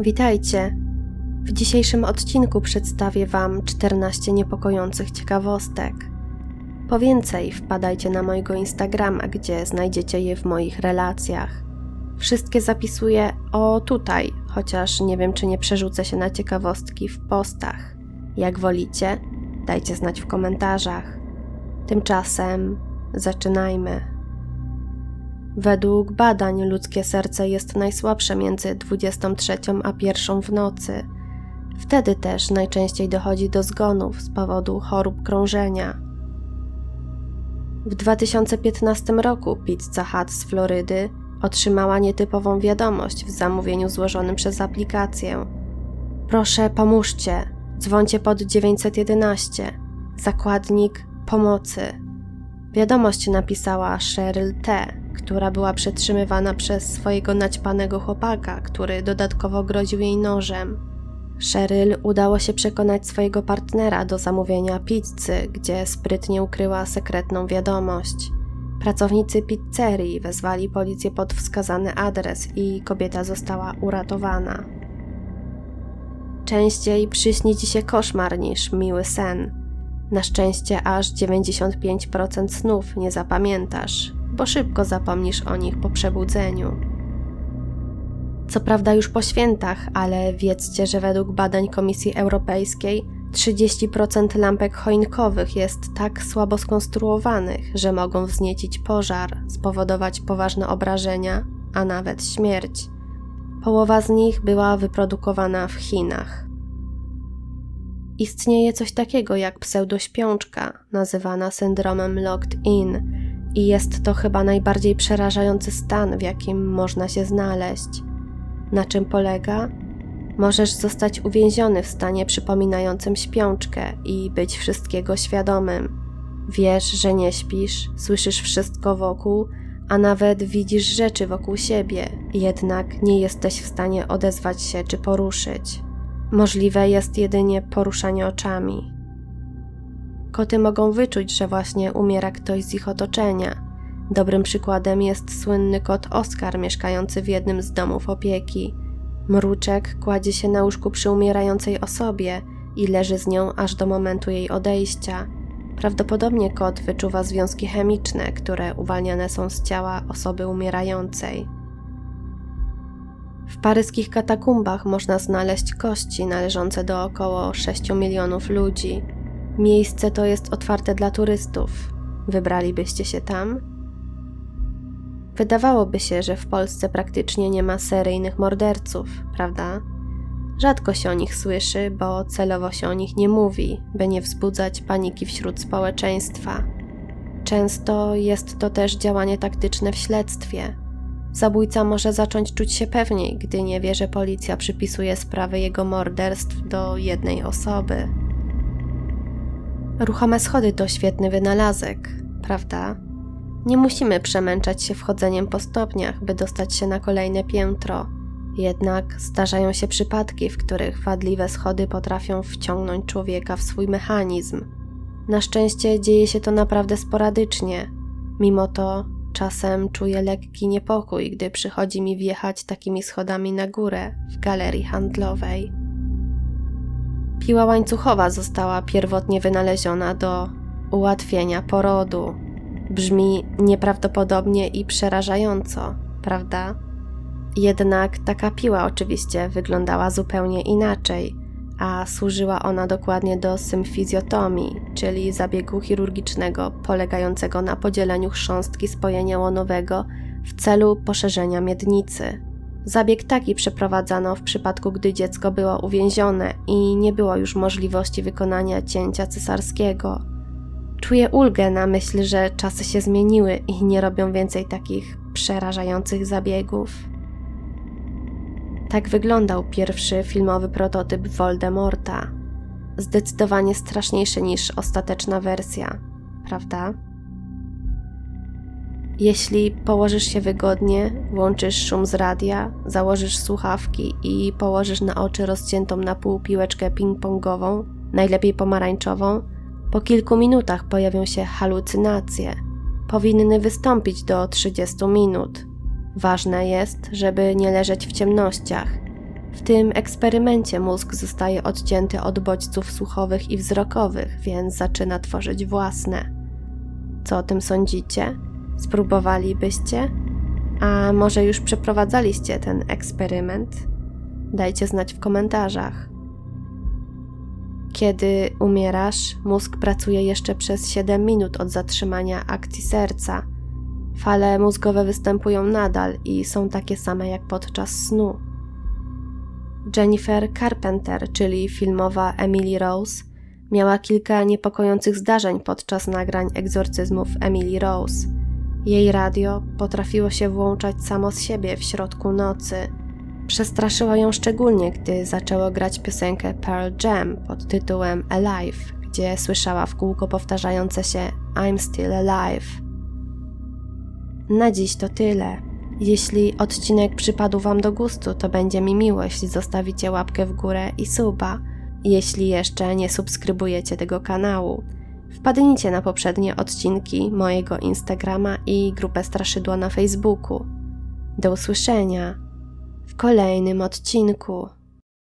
Witajcie. W dzisiejszym odcinku przedstawię Wam 14 niepokojących ciekawostek. Po więcej wpadajcie na mojego Instagrama, gdzie znajdziecie je w moich relacjach. Wszystkie zapisuję o tutaj, chociaż nie wiem, czy nie przerzucę się na ciekawostki w postach. Jak wolicie, dajcie znać w komentarzach. Tymczasem zaczynajmy. Według badań ludzkie serce jest najsłabsze między 23 a 1 w nocy. Wtedy też najczęściej dochodzi do zgonów z powodu chorób krążenia. W 2015 roku Pizza Hut z Florydy otrzymała nietypową wiadomość w zamówieniu złożonym przez aplikację. Proszę, pomóżcie. Dzwońcie pod 911. Zakładnik pomocy. Wiadomość napisała Cheryl T., która była przetrzymywana przez swojego naćpanego chłopaka, który dodatkowo groził jej nożem. Cheryl udało się przekonać swojego partnera do zamówienia pizzy, gdzie sprytnie ukryła sekretną wiadomość. Pracownicy pizzerii wezwali policję pod wskazany adres i kobieta została uratowana. Częściej przyśni ci się koszmar niż miły sen. Na szczęście aż 95% snów nie zapamiętasz, bo szybko zapomnisz o nich po przebudzeniu. Co prawda już po świętach, ale wiedzcie, że według badań Komisji Europejskiej 30% lampek choinkowych jest tak słabo skonstruowanych, że mogą wzniecić pożar, spowodować poważne obrażenia, a nawet śmierć. Połowa z nich była wyprodukowana w Chinach. Istnieje coś takiego jak pseudośpiączka, nazywana syndromem locked in, i jest to chyba najbardziej przerażający stan, w jakim można się znaleźć. Na czym polega? Możesz zostać uwięziony w stanie przypominającym śpiączkę i być wszystkiego świadomym. Wiesz, że nie śpisz, słyszysz wszystko wokół, a nawet widzisz rzeczy wokół siebie, jednak nie jesteś w stanie odezwać się czy poruszyć. Możliwe jest jedynie poruszanie oczami. Koty mogą wyczuć, że właśnie umiera ktoś z ich otoczenia. Dobrym przykładem jest słynny kot Oskar, mieszkający w jednym z domów opieki. Mruczek kładzie się na łóżku przy umierającej osobie i leży z nią aż do momentu jej odejścia. Prawdopodobnie kot wyczuwa związki chemiczne, które uwalniane są z ciała osoby umierającej. W paryskich katakumbach można znaleźć kości należące do około 6 milionów ludzi. Miejsce to jest otwarte dla turystów. Wybralibyście się tam? Wydawałoby się, że w Polsce praktycznie nie ma seryjnych morderców, prawda? Rzadko się o nich słyszy, bo celowo się o nich nie mówi, by nie wzbudzać paniki wśród społeczeństwa. Często jest to też działanie taktyczne w śledztwie. Zabójca może zacząć czuć się pewniej, gdy nie wie, że policja przypisuje sprawy jego morderstw do jednej osoby. Ruchome schody to świetny wynalazek, prawda? Nie musimy przemęczać się wchodzeniem po stopniach, by dostać się na kolejne piętro. Jednak zdarzają się przypadki, w których wadliwe schody potrafią wciągnąć człowieka w swój mechanizm. Na szczęście dzieje się to naprawdę sporadycznie. Mimo to czasem czuję lekki niepokój, gdy przychodzi mi wjechać takimi schodami na górę w galerii handlowej. Piła łańcuchowa została pierwotnie wynaleziona do ułatwienia porodu. Brzmi nieprawdopodobnie i przerażająco, prawda? Jednak taka piła oczywiście wyglądała zupełnie inaczej, a służyła ona dokładnie do symfizjotomii, czyli zabiegu chirurgicznego polegającego na podzieleniu chrząstki spojenia łonowego w celu poszerzenia miednicy. Zabieg taki przeprowadzano w przypadku, gdy dziecko było uwięzione i nie było już możliwości wykonania cięcia cesarskiego. Czuję ulgę na myśl, że czasy się zmieniły i nie robią więcej takich przerażających zabiegów. Tak wyglądał pierwszy filmowy prototyp Voldemorta. Zdecydowanie straszniejszy niż ostateczna wersja, prawda? Jeśli położysz się wygodnie, włączysz szum z radia, założysz słuchawki i położysz na oczy rozciętą na pół piłeczkę ping-pongową, najlepiej pomarańczową, po kilku minutach pojawią się halucynacje. Powinny wystąpić do 30 minut. Ważne jest, żeby nie leżeć w ciemnościach. W tym eksperymencie mózg zostaje odcięty od bodźców słuchowych i wzrokowych, więc zaczyna tworzyć własne. Co o tym sądzicie? Spróbowalibyście? A może już przeprowadzaliście ten eksperyment? Dajcie znać w komentarzach. Kiedy umierasz, mózg pracuje jeszcze przez 7 minut od zatrzymania akcji serca. Fale mózgowe występują nadal i są takie same jak podczas snu. Jennifer Carpenter, czyli filmowa Emily Rose, miała kilka niepokojących zdarzeń podczas nagrań egzorcyzmów Emily Rose. Jej radio potrafiło się włączać samo z siebie w środku nocy. Przestraszyła ją szczególnie, gdy zaczęło grać piosenkę Pearl Jam pod tytułem Alive, gdzie słyszała w kółko powtarzające się I'm still alive. Na dziś to tyle. Jeśli odcinek przypadł Wam do gustu, to będzie mi miło, jeśli zostawicie łapkę w górę i suba. Jeśli jeszcze nie subskrybujecie tego kanału, wpadnijcie na poprzednie odcinki mojego Instagrama i grupę Straszydła na Facebooku. Do usłyszenia w kolejnym odcinku.